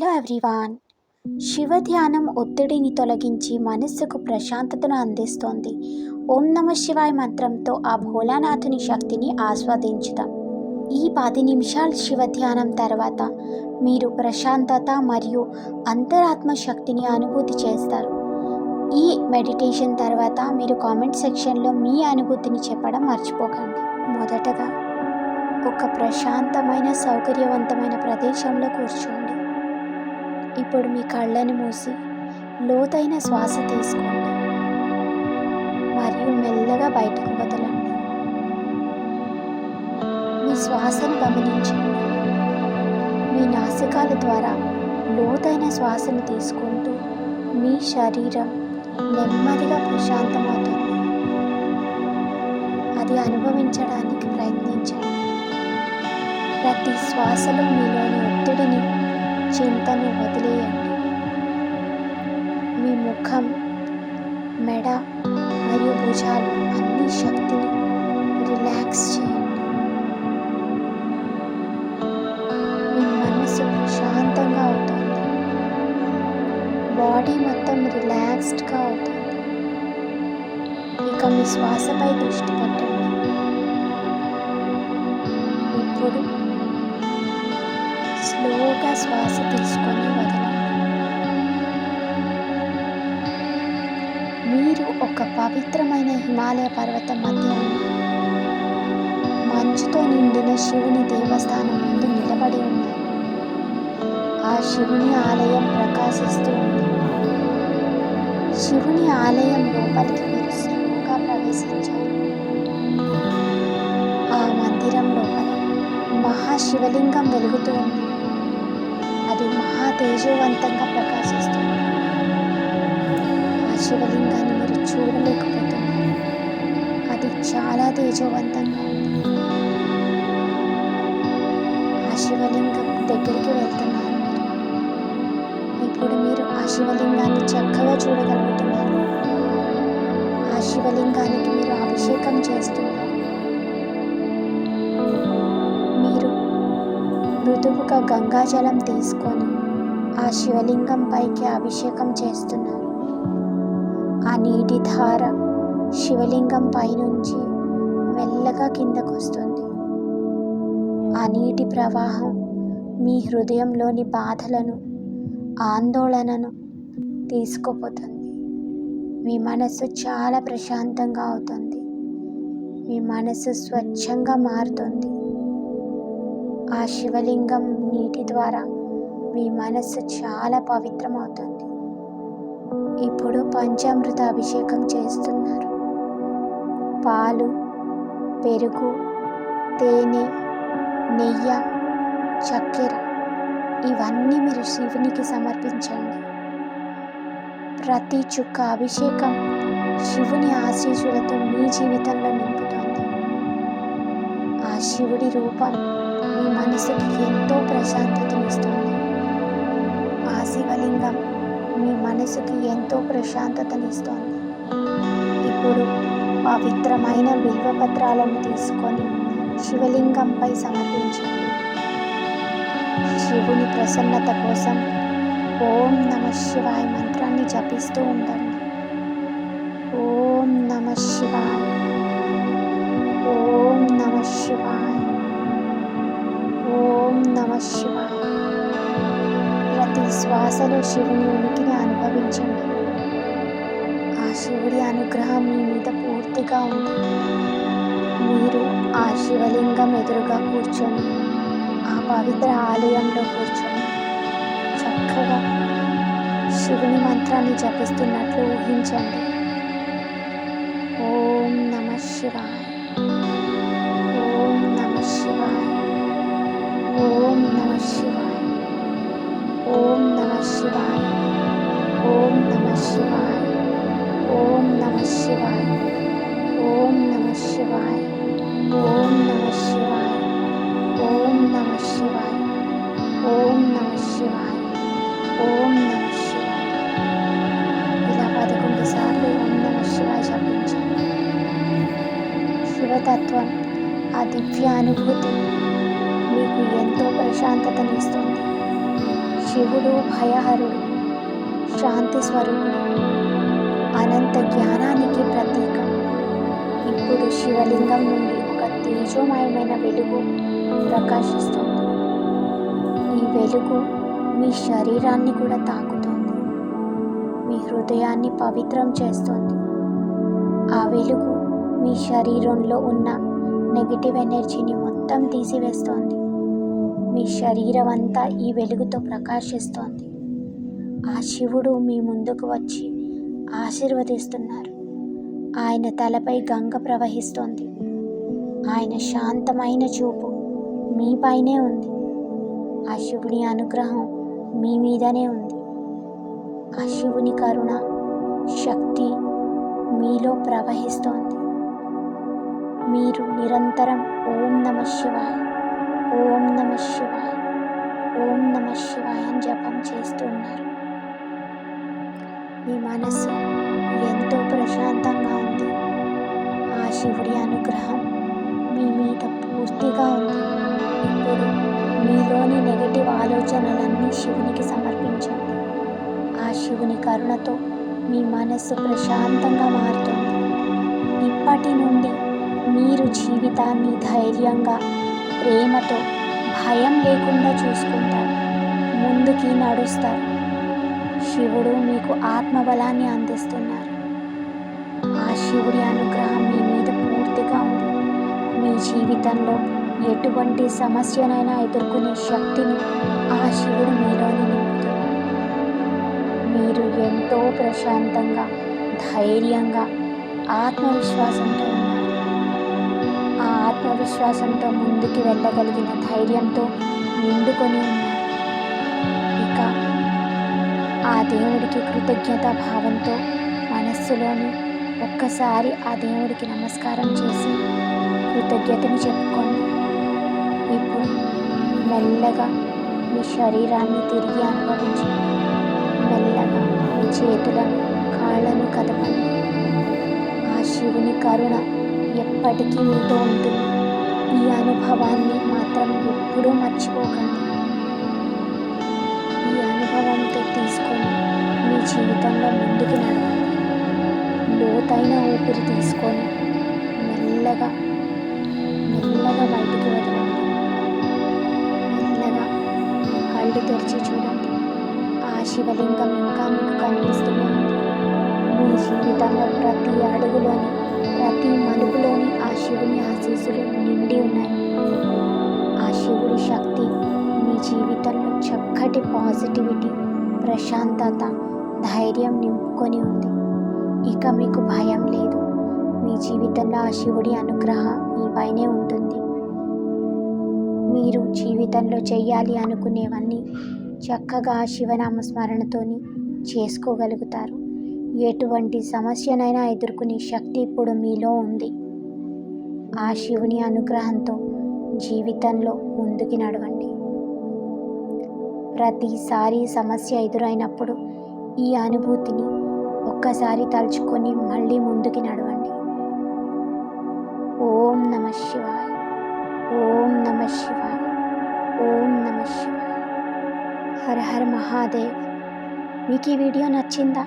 Hello everyone. Shiva ధ్యానం ఒత్తిడిని తొలగించి మనస్సుకు ప్రశాంతతను అందిస్తోంది. ఓం నమ శివాయ మంత్రంతో ఆ భోలానాథుని శక్తిని ఆస్వాదించుదాం. ఈ పది నిమిషాల శివ ధ్యానం తర్వాత మీరు ప్రశాంతత మరియు అంతరాత్మ శక్తిని అనుభూతి చేస్తారు. ఈ మెడిటేషన్ తర్వాత మీరు కామెంట్ సెక్షన్లో మీ అనుభూతిని చెప్పడం మర్చిపోకండి. మొదటగా ఒక ప్రశాంతమైన సౌకర్యవంతమైన ప్రదేశంలో కూర్చోండి. ఇప్పుడు మీ కళ్ళను మూసి లోతైన శ్వాస తీసుకోండి. మరియు మెల్లగా బయటకు వదలండి. మీ శ్వాసను గమనించండి. మీ నాసికాల ద్వారా లోతైన శ్వాసను తీసుకుంటూ మీ శరీరం నెమ్మదిగా ప్రశాంతమవుతుంది. అది అనుభవించడానికి ప్రయత్నించండి. ప్రతి శ్వాసలో మీలోని ఒత్తిడిని చింతను వదిలేయండి. మీ ముఖం మెడ మరియు భుజాలు అన్ని శక్తిని రిలాక్స్ చేయండి. మీ మనసు ప్రశాంతంగా అవుతుంది. బాడీ మొత్తం రిలాక్స్డ్గా అవుతుంది. ఇక మీ శ్వాసపై దృష్టి పెట్టండి. ఇప్పుడు స్లోగా శ్వాస తీసుకొని వదలండి మీరు ఒక పవిత్రమైన హిమాలయ పర్వతం మధ్య మంచుతో నిండిన శివుని దేవస్థానం ముందు నిలబడి ఉన్నారు ఆ శివుని ఆలయం ప్రకాశిస్తూ ఉంది. శివుని ఆలయం లోపలికి మీరు స్లోగా ప్రవేశించారు. ఆ మందిరం లోపల మహాశివలింగం వెలుగుతూ ఉంది. అది మహా తేజోవంతంగా ప్రకాశిస్తుంది. ఆ శివలింగాన్ని మీరు చూడలేకపోతున్నారు అది చాలా తేజోవంతంగా ఉంది. ఆ శివలింగం దగ్గరికి వెళ్తున్నారు మీరు. ఇప్పుడు మీరు ఆ శివలింగాన్ని చక్కగా చూడగలుగుతున్నారు. ఆ శివలింగానికి మీరు అభిషేకం చేస్తున్నారు. మృదువుగా గంగాజలం తీసుకొని ఆ శివలింగం పైకి అభిషేకం చేస్తున్నారు. ఆ నీటి ధార శివలింగం పైనుంచి మెల్లగా కిందకు వస్తుంది ఆ నీటి ప్రవాహం మీ హృదయంలోని బాధలను ఆందోళనను తీసుకుపోతుంది. మీ మనసు చాలా ప్రశాంతంగా అవుతుంది. మీ మనసు స్వచ్ఛంగా మారుతుంది. ఆ శివలింగం నీటి ద్వారా మీ మనస్సు చాలా పవిత్రమవుతుంది. ఇప్పుడు పంచామృత అభిషేకం చేస్తున్నారు. పాలు పెరుగు తేనె నెయ్యి చక్కెర ఇవన్నీ మీరు శివునికి సమర్పించండి. ప్రతి చుక్క అభిషేకం శివుని ఆశీస్సులతో మీ జీవితంలో నింపుతుంది. ఆ శివుడి రూపం మీ మనసుకి ఎంతో ప్రశాంతతనిస్తుంది ఆ శివలింగం మీ మనసుకి ఎంతో ప్రశాంతతనిస్తుంది. ఇప్పుడు పవిత్రమైన బిల్వపత్రాలను తీసుకొని శివలింగంపై సమర్పించండి. శివుని ప్రసన్నత కోసం ఓం నమ శివాయ మంత్రాన్ని జపిస్తూ ఉండండి. ఓం నమ శివాయ. శ్వాసలో శివుని ఉనికిని అనుభవించండి. ఆ శివుడి అనుగ్రహం మీ మీద పూర్తిగా ఉంది. మీరు ఆ శివలింగం ఎదురుగా కూర్చొని ఆ పవిత్ర ఆలయంలో కూర్చొని చక్కగా శివుని మంత్రాన్ని జపిస్తున్నట్లు ఊహించండి. ఓం నమ శివాయ. ఓం నమ శివాయ. ఓం నమ శివాయ. శివాయ ఓం నమ శివాయ ఓం నమ శివాయ ఓం నమ శివాయ ఓం నమ శివాయ ఓం నమ శివాయ ఓం నమ శివాయ ఓం నమ శివాయ ఇలా పదకొండు సార్లు ఓం నమ శివాయ జపించండి శివతత్వం ఆ దివ్య అనుభూతి మీకు ఎంతో ప్రశాంతతనిస్తుంది. శివుడు భయహరుడు శాంతి స్వరూపుడు అనంత జ్ఞానానికి ప్రతీక. ఇప్పుడు శివలింగం నుండి ఒక తేజోమయమైన వెలుగు ప్రకాశిస్తుంది. ఈ వెలుగు మీ శరీరాన్ని కూడా తాకుతోంది. మీ హృదయాన్ని పవిత్రం చేస్తుంది. ఆ వెలుగు మీ శరీరంలో ఉన్న నెగిటివ్ ఎనర్జీని మొత్తం తీసివేస్తోంది. మీ శరీరం అంతా ఈ వెలుగుతో ప్రకాశిస్తోంది. ఆ శివుడు మీ ముందుకు వచ్చి ఆశీర్వదిస్తున్నారు. ఆయన తలపై గంగ ప్రవహిస్తోంది. ఆయన శాంతమైన చూపు మీపైనే ఉంది. ఆ శివుని అనుగ్రహం మీ మీదనే ఉంది. ఆ శివుని కరుణ శక్తి మీలో ప్రవహిస్తోంది. మీరు నిరంతరం ఓం నమ శివాయ. ఓం నమ శివాయ. ఓం నమ శివాయ అని జపం చేస్తున్నారు. మీ మనసు ఎంతో ప్రశాంతంగా ఉంది. ఆ శివుడి అనుగ్రహం మీ మీద పూర్తిగా ఉంది. ఇప్పుడు మీలోని నెగటివ్ ఆలోచనలన్నీ శివునికి సమర్పించండి. ఆ శివుని కరుణతో మీ మనస్సు ప్రశాంతంగా మారుతుంది. ఇప్పటి నుండి మీరు జీవితాన్ని ధైర్యంగా ప్రేమతో భయం లేకుండా చూసుకుంటారు. ముందుకి నడుస్తారు. శివుడు మీకు ఆత్మబలాన్ని అందిస్తున్నారు. ఆ శివుడి అనుగ్రహం మీ మీద పూర్తిగా ఉంది. మీ జీవితంలో ఎటువంటి సమస్యనైనా ఎదుర్కొనే శక్తిని ఆ శివుడు మీలోని నింపుతున్నాడు మీరు ఎంతో ప్రశాంతంగా ధైర్యంగా ఆత్మవిశ్వాసంతో ఆ ఆత్మవిశ్వాసంతో ముందుకు వెళ్ళగలిగిన ధైర్యంతో నిండుకొని ఇక ఆ దేవుడికి కృతజ్ఞత భావంతో మనస్సులోని ఒక్కసారి ఆ దేవుడికి నమస్కారం చేసి కృతజ్ఞతని చెప్పుకోండి ఇప్పుడు మెల్లగా మీ శరీరాన్ని తిరిగి అనుభవించండి మెల్లగా మీ చేతులను కాళ్ళను కదపండి. ఆ శివుని కరుణ ఎప్పటికీ మీతో ఉంటుంది ఈ అనుభవాన్ని మాత్రం ఎప్పుడూ మర్చిపోకండి. ఈ అనుభవంతో తీసుకొని మీ జీవితంలో ముందుకు నడవండి. లోతైన ఊపిరి తీసుకొని మెల్లగా మెల్లగా బయటికి వదలండి. మెల్లగా కళ్ళు తెరిచి చూడండి. ఆ శివలింగం ఇంకా మీకు కనిపిస్తూనే ఉంది. మీ జీవితంలో ప్రతి అడుగులోని ప్రతి మలుపులోని ఆ శివుని ఆశీస్సులు నిండి ఉన్నాయి. ఆ శివుడి శక్తి మీ జీవితంలో చక్కటి పాజిటివిటీ ప్రశాంతత ధైర్యం నింపుకొని ఉంది. ఇక మీకు భయం లేదు. మీ జీవితంలో ఆ శివుడి అనుగ్రహం మీపైనే ఉంటుంది. మీరు జీవితంలో చేయాలి అనుకునేవన్నీ చక్కగా శివనామ స్మరణతోని చేసుకోగలుగుతారు. ఎటువంటి సమస్యనైనా ఎదుర్కొనే శక్తి ఇప్పుడు మీలో ఉంది. ఆ శివుని అనుగ్రహంతో జీవితంలో ముందుకి నడవండి. ప్రతిసారి సమస్య ఎదురైనప్పుడు ఈ అనుభూతిని ఒక్కసారి తలుచుకొని మళ్ళీ ముందుకి నడవండి. ఓం నమ శివాయ. ఓం నమ శివాయ. ఓం నమ శివాయ. హర హర మహాదేవ్. మీకు ఈ వీడియో నచ్చిందా?